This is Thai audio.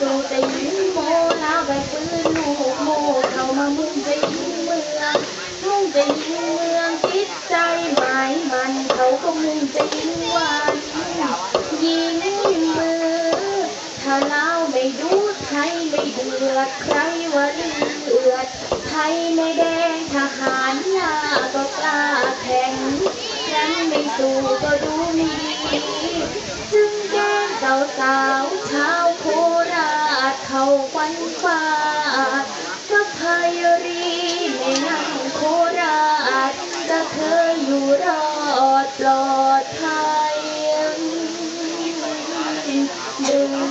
สู้แต่ยิงโมลาใบปืนลูกโมเข้ามามุ่งจะยิงเมืองมุ่งจะยิงเมืองจิตใจหมายมันเขาก็มุ่งจะยิงวันยิงมือถ้าเล่าไม่ดูไทยไม่เดือดใครว่าเลือดไทยไม่แดงทหารหน้าก็กล้าแข่งนั้นไม่สู้ก็ดูไม่ดีจึงแก่สาวชาวชา ฟ้าสัพพายรีในนางโคราชจะเธออยู่รอดปลอดภัยดึง